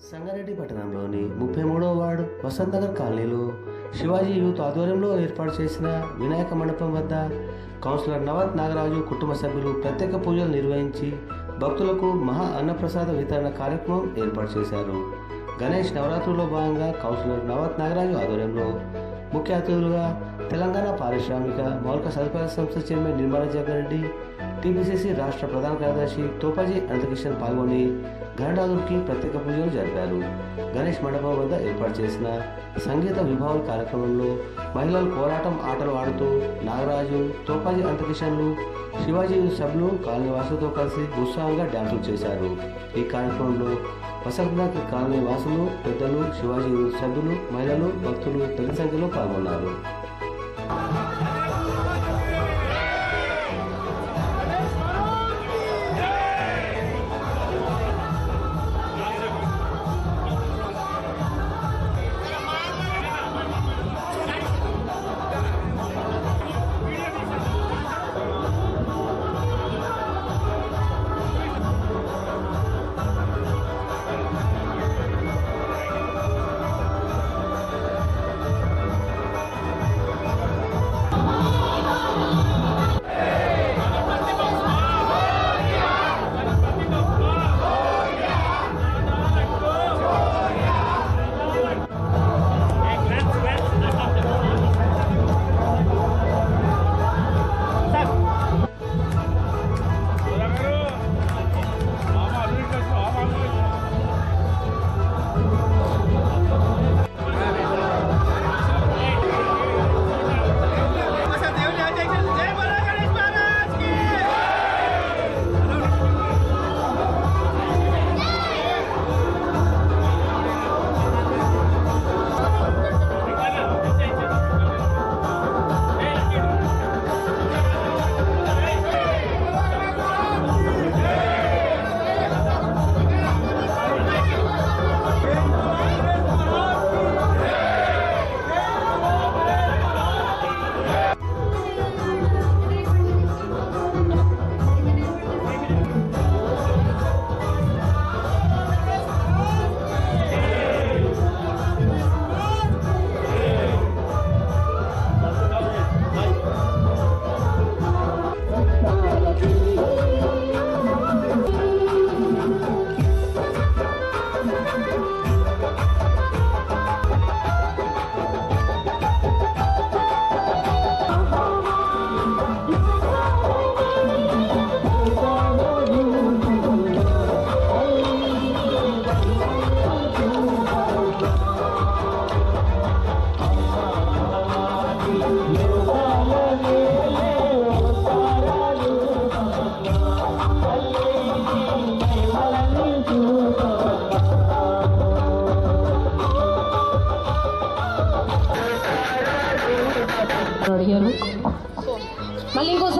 సంగారెడ్డి పట్టణంలోని ముప్పై మూడవ వార్డు వసంత్ నగర్ కాలనీలో శివాజీ యూత్ ఆధ్వర్యంలో ఏర్పాటు చేసిన వినాయక మండపం వద్ద కౌన్సిలర్ నవత్ నాగరాజు కుటుంబ సభ్యులు ప్రత్యేక పూజలు నిర్వహించి భక్తులకు మహా అన్నప్రసాద వితరణ కార్యక్రమం ఏర్పాటు చేశారు. గణేష్ నవరాత్రుల్లో భాగంగా కౌన్సిలర్ నవత్ నాగరాజు ఆధ్వర్యంలో ముఖ్య అతిథులుగా తెలంగాణ పారిశ్రామిక మౌలిక సదుపాయాల సంస్థ చైర్మన్ నిర్మలా జగ్గారెడ్డి టీపీసీసీ రాష్ట్ర ప్రధాన కార్యదర్శి తోపాజీ అనంతకృష్ణ పాల్గొని గణనాథుడికి ప్రత్యేక పూజలు జరిపారు. గణేష్ మండపం వద్ద ఏర్పాటు చేసిన సంగీత విభావం కార్యక్రమంలో మహిళలు పోరాటం ఆటలు ఆడుతూ నాగరాజు తోపాజీ అంతకిషన్లు శివాజీ సభ్యులు కాలనీ వాసులతో కలిసి ఉత్సాహంగా డ్యాన్సులు చేశారు. ఈ కార్యక్రమంలో వసంతనాథ్ కాలనీ వాసులు పెద్దలు శివాజీ సభ్యులు మహిళలు భక్తులు పెద్ద సంఖ్యలో పాల్గొన్నారు.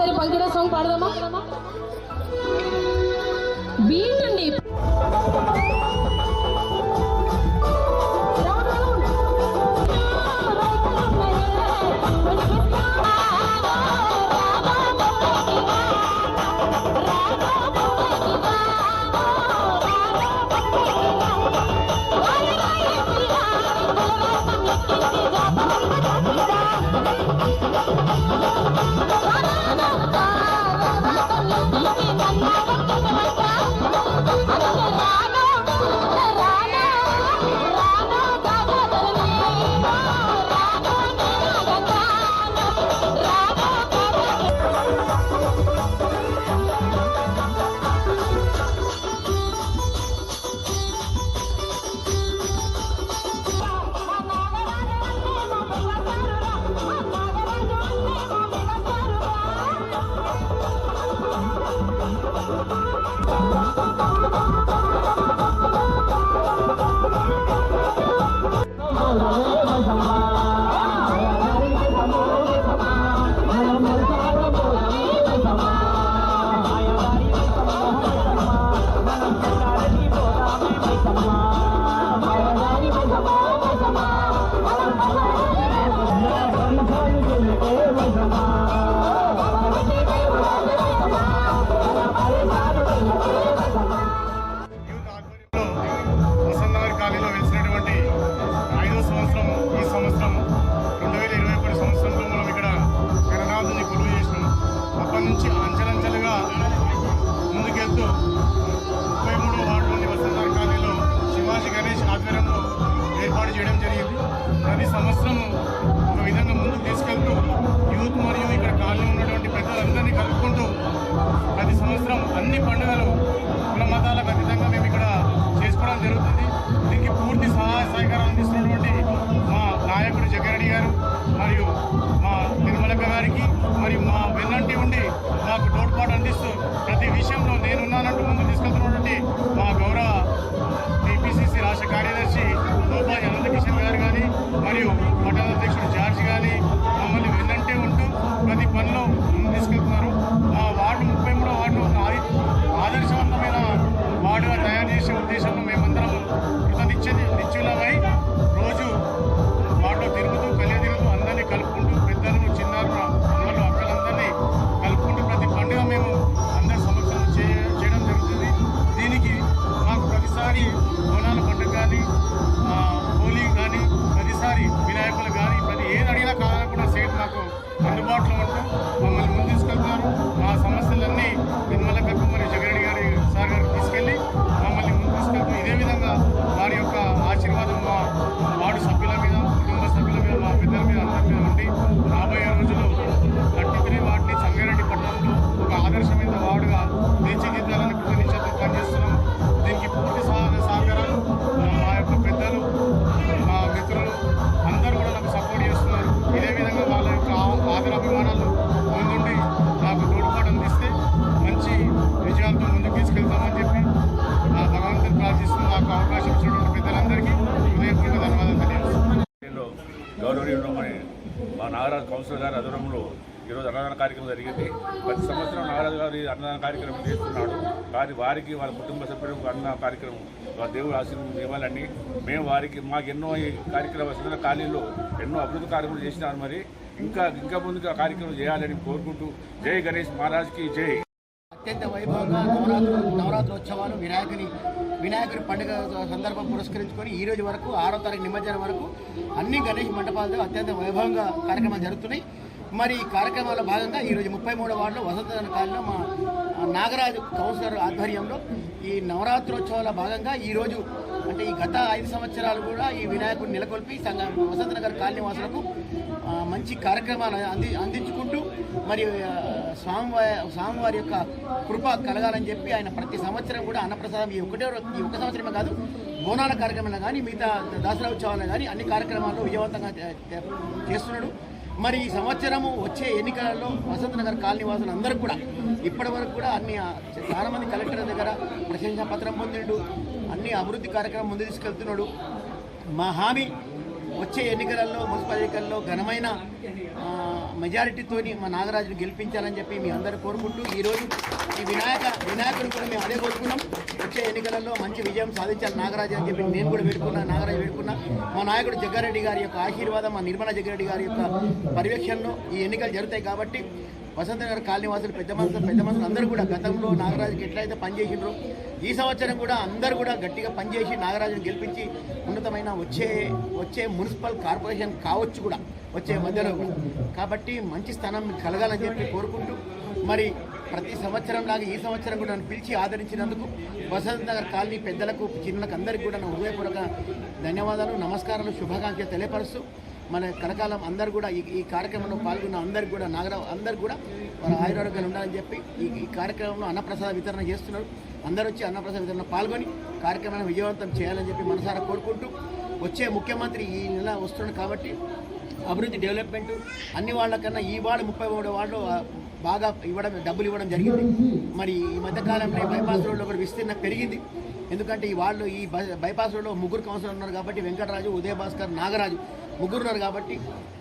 మళ్ళీ ఇంకోసారి పంకిరా సాంగ్ పాడదామా బీట్ అండి ప్రభుత్వము ఒక విధంగా ముందుకు తీసుకెళ్తూ యూత్ మరియు ఇక్కడ కాలనీ ఉన్నటువంటి పెద్దలందరినీ కలుపుకుంటూ ప్రతి సంవత్సరం అన్ని పండుగలు కుల మతాలకు అతీతంగా మేము ఇక్కడ చేసుకోవడం జరుగుతుంది. దీనికి పూర్తి సహాయ సహకారం అందిస్తున్నటువంటి మా నాయకుడు జగ్గారెడ్డి గారు మరియు మా నిర్మలక గారికి మరియు మా వెన్నంటి ఉండి మాకు తోడ్పాటు అందిస్తూ ప్రతి విషయంలో deixando mesmo నాగరాజు కౌన్సిలర్ గారి ఆధ్వర్యంలో ఈరోజు అన్నదాన కార్యక్రమం జరిగింది. ప్రతి సంవత్సరం నాగరాజు గారు ఈ అన్నదాన కార్యక్రమం చేస్తున్నాడు. కానీ వారికి వాళ్ళ కుటుంబ సభ్యులకు అన్న కార్యక్రమం దేవుడు ఆశీర్వాదం ఇవ్వాలని మేము వారికి మాకు ఎన్నో ఈ కార్యక్రమ ఖాళీలో ఎన్నో అభివృద్ధి కార్యక్రమాలు చేసినారు మరి. ఇంకా ఇంకా ముందుగా కార్యక్రమం చేయాలని కోరుకుంటూ జై గణేష్ మహారాజ్కి జై. అత్యంత వైభవంగా నవరాత్రు నవరాత్రోత్సవాలు వినాయకుని వినాయకుడి పండుగ సందర్భం పురస్కరించుకొని ఈ రోజు వరకు ఆరో తారీఖు నిమజ్జనం వరకు అన్ని గణేష్ మండపాలతో అత్యంత వైభవంగా కార్యక్రమాలు జరుగుతున్నాయి. మరి ఈ కార్యక్రమాల భాగంగా ఈరోజు ముప్పై మూడో వార్డులో వసంత కాలంలో మా నాగరాజు కౌన్సిలర్ ఆధ్వర్యంలో ఈ నవరాత్రోత్సవాల భాగంగా ఈరోజు అంటే ఈ గత ఐదు సంవత్సరాలు కూడా ఈ వినాయకుడిని నెలకొల్పి సంగ వసంత నగర్ కాలనీ వాసులకు మంచి కార్యక్రమాలు అంది అందించుకుంటూ మరి స్వామివారి స్వామివారి యొక్క కృప కలగాలని చెప్పి ఆయన ప్రతి సంవత్సరం కూడా అన్నప్రసాదం ఈ ఒకటే ఈ ఒక సంవత్సరమే కాదు బోనాల కార్యక్రమంలో కానీ మిగతా దసరా ఉత్సవాలు కానీ అన్ని కార్యక్రమాలు విజయవంతంగా చేస్తున్నాడు. మరి ఈ సంవత్సరము వచ్చే ఎన్నికలలో వసంత నగర్ కాలనీ వాసులు అందరూ కూడా ఇప్పటి వరకు కూడా అన్ని చాలామంది చాలా మంది కలెక్టర్ దగ్గర ప్రశంసా పత్రం పొందిండు అన్ని అభివృద్ధి కార్యక్రమం ముందు తీసుకెళ్తున్నాడు. మా హామీ వచ్చే ఎన్నికలలో మున్సిపల్ ఎన్నికల్లో ఘనమైన మెజారిటీతోని మా నాగరాజును గెలిపించాలని చెప్పి మీ అందరూ కోరుకుంటూ ఈరోజు ఈ వినాయక వినాయకుడు కూడా మేము అదే కోరుకున్నాం. వచ్చే ఎన్నికలలో మంచి విజయం సాధించాలి నాగరాజు అని చెప్పి నేను కూడా పెట్టుకున్నా నాగరాజు పెట్టుకున్నా మా నాయకుడు జగ్గారెడ్డి గారి యొక్క ఆశీర్వాదం మా నిర్మల జగ్గారెడ్డి గారి యొక్క పర్యవేక్షణలో ఈ ఎన్నికలు జరుగుతాయి కాబట్టి వసంత నగర్ కాలనీవాసులు పెద్ద మనుషులు పెద్ద మనుషులు అందరూ కూడా గతంలో నాగరాజుకి ఎట్లయితే పనిచేసిండ్రో ఈ సంవత్సరం కూడా అందరూ కూడా గట్టిగా పనిచేసి నాగరాజును గెలిపించి ఉన్నతమైన వచ్చే వచ్చే మున్సిపల్ కార్పొరేషన్ కావచ్చు కూడా వచ్చే మధ్యలో కూడా. కాబట్టి మంచి స్థానం కలగాలని చెప్పి కోరుకుంటూ మరి ప్రతి సంవత్సరం లాగా ఈ సంవత్సరం కూడా నన్ను పిలిచి ఆదరించినందుకు వసంత నగర్ కాలనీ పెద్దలకు చిన్నలకు అందరికీ కూడా నా హృదయపూర్వక ధన్యవాదాలు నమస్కారాలు శుభాకాంక్షలు తెలియపరుస్తూ మన కలకాలం అందరు కూడా ఈ ఈ కార్యక్రమంలో పాల్గొన్న అందరికి కూడా నాగరావు అందరు కూడా వారు ఆయురారోగ్యాలు ఉండాలని చెప్పి ఈ ఈ కార్యక్రమంలో అన్నప్రసాద వితరణ చేస్తున్నారు. అందరూ వచ్చి అన్నప్రసాద వితరణ పాల్గొని కార్యక్రమాన్ని విజయవంతం చేయాలని చెప్పి మనసారా కోరుకుంటూ వచ్చే ముఖ్యమంత్రి ఈ నెల వస్తున్నాడు కాబట్టి అభివృద్ధి డెవలప్మెంట్ అన్ని వాళ్ళకన్నా ఈ వాడు ముప్పై మూడు వాళ్ళు బాగా ఇవ్వడం డబ్బులు ఇవ్వడం జరిగింది. మరి ఈ మధ్యకాలంలో బైపాస్ రోడ్లో కూడా విస్తీర్ణం పెరిగింది. ఎందుకంటే ఈ వాళ్ళు ఈ బై- బైపాస్ రోడ్లో ముగ్గురు కౌన్సిలర్ ఉన్నారు కాబట్టి వెంకటరాజు ఉదయ భాస్కర్ నాగరాజు. ముగ్గురున్నారు కాబట్టి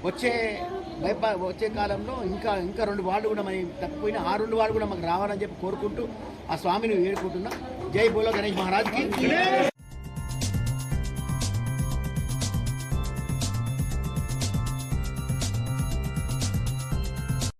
వచ్చే బైపా వచ్చే కాలంలో ఇంకా ఇంకా రెండు వాళ్ళు కూడా మరి తప్పిపోయినా ఆ రెండు వాళ్ళు కూడా మాకు రావాలని చెప్పి కోరుకుంటూ ఆ స్వామిని వేడుకుంటున్నా. జై బోలో గణేష్ మహారాజ్కి.